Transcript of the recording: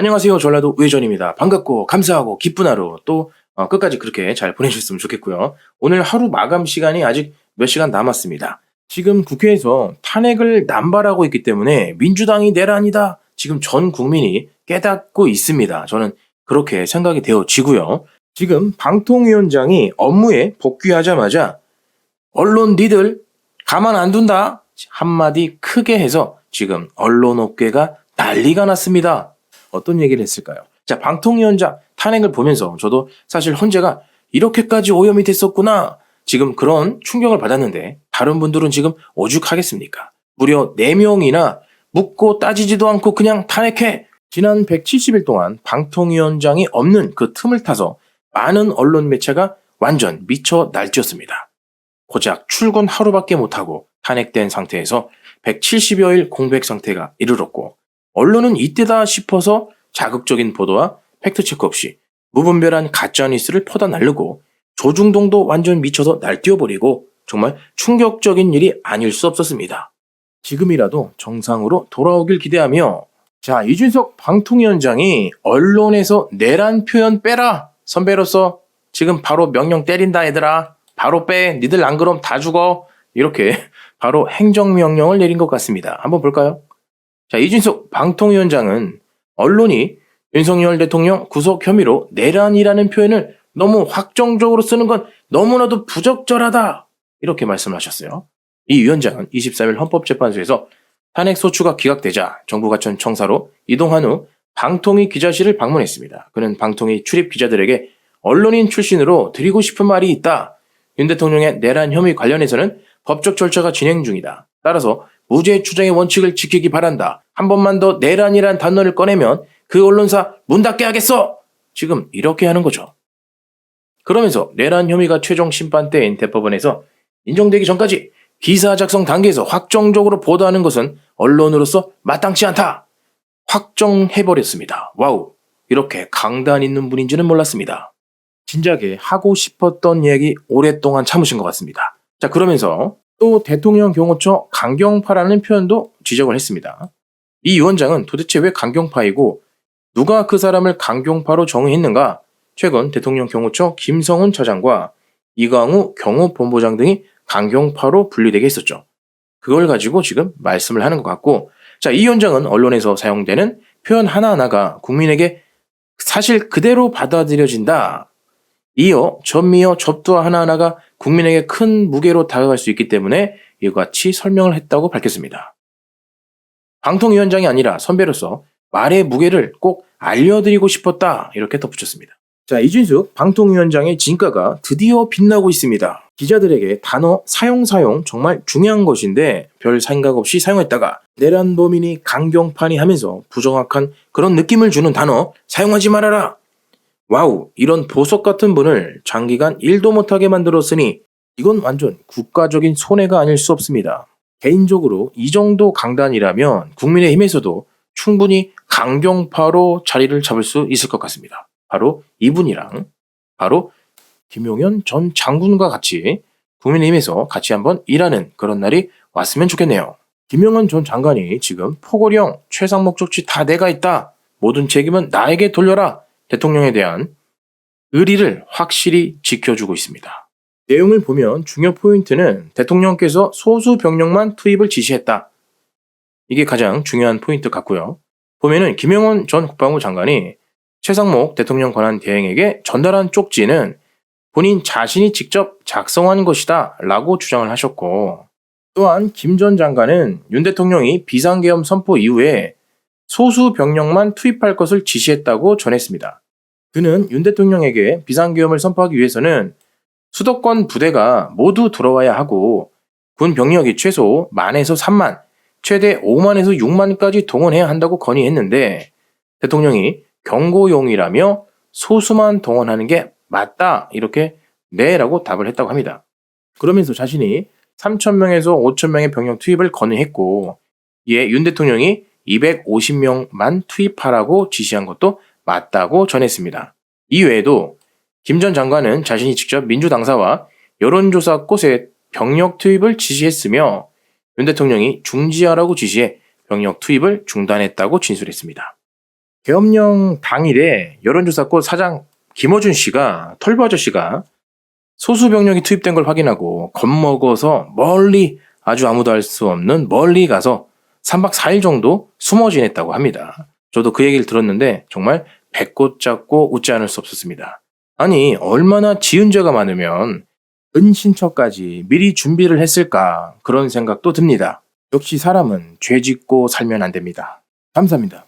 안녕하세요. 전라도 우회전입니다. 반갑고 감사하고 기쁜 하루 또 어, 끝까지 그렇게 잘 보내주셨으면 좋겠고요. 오늘 하루 마감 시간이 아직 몇 시간 남았습니다. 지금 국회에서 탄핵을 남발하고 있기 때문에 민주당이 내란이다. 지금 전 국민이 깨닫고 있습니다. 저는 그렇게 생각이 되어지고요. 지금 방통위원장이 업무에 복귀하자마자 언론 니들 가만 안 둔다 한마디 크게 해서 지금 언론업계가 난리가 났습니다. 어떤 얘기를 했을까요? 자, 방통위원장 탄핵을 보면서 저도 사실 헌재가 이렇게까지 오염이 됐었구나. 지금 그런 충격을 받았는데 다른 분들은 지금 오죽하겠습니까? 무려 4명이나 묻고 따지지도 않고 그냥 탄핵해. 지난 170일 동안 방통위원장이 없는 그 틈을 타서 많은 언론 매체가 완전 미쳐 날뛰었습니다. 고작 출근 하루밖에 못하고 탄핵된 상태에서 170여일 공백 상태가 이르렀고 언론은 이때다 싶어서 자극적인 보도와 팩트체크 없이 무분별한 가짜뉴스를 퍼다 날르고 조중동도 완전 미쳐서 날뛰어버리고 정말 충격적인 일이 아닐 수 없었습니다. 지금이라도 정상으로 돌아오길 기대하며 자 이준석 방통위원장이 언론에서 내란 표현 빼라 선배로서 지금 바로 명령 때린다 얘들아 바로 빼 니들 안 그럼 다 죽어 이렇게 바로 행정명령을 내린 것 같습니다. 한번 볼까요? 자 이준석 방통위원장은 언론이 윤석열 대통령 구속 혐의로 내란이라는 표현을 너무 확정적으로 쓰는 건 너무나도 부적절하다. 이렇게 말씀하셨어요. 이 위원장은 23일 헌법재판소에서 탄핵 소추가 기각되자 정부가 전 청사로 이동한 후 방통위 기자실을 방문했습니다. 그는 방통위 출입 기자들에게 언론인 출신으로 드리고 싶은 말이 있다. 윤 대통령의 내란 혐의 관련해서는 법적 절차가 진행 중이다. 따라서 무죄 추정의 원칙을 지키기 바란다. 한 번만 더 내란이란 단어를 꺼내면 그 언론사 문 닫게 하겠어! 지금 이렇게 하는 거죠. 그러면서 내란 혐의가 최종 심판대인 대법원에서 인정되기 전까지 기사 작성 단계에서 확정적으로 보도하는 것은 언론으로서 마땅치 않다. 확정해버렸습니다. 와우. 이렇게 강단 있는 분인지는 몰랐습니다. 진작에 하고 싶었던 얘기 오랫동안 참으신 것 같습니다. 자, 그러면서 또 대통령 경호처 강경파라는 표현도 지적을 했습니다. 이 위원장은 도대체 왜 강경파이고 누가 그 사람을 강경파로 정의했는가? 최근 대통령 경호처 김성훈 처장과 이광우 경호본부장 등이 강경파로 분리되게 했었죠. 그걸 가지고 지금 말씀을 하는 것 같고, 자, 이 위원장은 언론에서 사용되는 표현 하나하나가 국민에게 사실 그대로 받아들여진다. 이어 전미어 접두어 하나하나가 국민에게 큰 무게로 다가갈 수 있기 때문에 이와 같이 설명을 했다고 밝혔습니다. 방통위원장이 아니라 선배로서 말의 무게를 꼭 알려드리고 싶었다. 이렇게 덧붙였습니다. 자, 이준숙 방통위원장의 진가가 드디어 빛나고 있습니다. 기자들에게 단어 사용 사용 정말 중요한 것인데 별 생각 없이 사용했다가 내란 범인이 강경파니 하면서 부정확한 그런 느낌을 주는 단어 사용하지 말아라. 와우, 이런 보석 같은 분을 장기간 일도 못하게 만들었으니 이건 완전 국가적인 손해가 아닐 수 없습니다. 개인적으로 이 정도 강단이라면 국민의힘에서도 충분히 강경파로 자리를 잡을 수 있을 것 같습니다. 바로 이분이랑 바로 김용현 전 장군과 같이 국민의힘에서 같이 한번 일하는 그런 날이 왔으면 좋겠네요. 김용현 전 장관이 지금 포고령, 최상 목적지 다 내가 있다. 모든 책임은 나에게 돌려라. 대통령에 대한 의리를 확실히 지켜주고 있습니다. 내용을 보면 중요 포인트는 대통령께서 소수 병력만 투입을 지시했다. 이게 가장 중요한 포인트 같고요. 보면은 김영원 전 국방부 장관이 최상목 대통령 권한 대행에게 전달한 쪽지는 본인 자신이 직접 작성한 것이다 라고 주장을 하셨고 또한 김 전 장관은 윤 대통령이 비상계엄 선포 이후에 소수 병력만 투입할 것을 지시했다고 전했습니다. 그는 윤 대통령에게 비상계엄을 선포하기 위해서는 수도권 부대가 모두 들어와야 하고 군 병력이 최소 만에서 3만, 최대 5만에서 6만까지 동원해야 한다고 건의했는데 대통령이 경고용이라며 소수만 동원하는 게 맞다 이렇게 네라고 답을 했다고 합니다. 그러면서 자신이 3천명에서 5천명의 병력 투입을 건의했고 이에 윤 대통령이 250명만 투입하라고 지시한 것도 맞다고 전했습니다. 이외에도 김 전 장관은 자신이 직접 민주당사와 여론조사 곳에 병력 투입을 지시했으며 윤 대통령이 중지하라고 지시해 병력 투입을 중단했다고 진술했습니다. 계엄령 당일에 여론조사 꽃 사장 김어준 씨가 털보 아저씨가 소수 병력이 투입된 걸 확인하고 겁먹어서 멀리 아주 아무도 알 수 없는 멀리 가서 3박 4일 정도 숨어 지냈다고 합니다. 저도 그 얘기를 들었는데 정말 배꼽 잡고 웃지 않을 수 없었습니다. 아니 얼마나 지은 죄가 많으면 은신처까지 미리 준비를 했을까 그런 생각도 듭니다. 역시 사람은 죄 짓고 살면 안 됩니다. 감사합니다.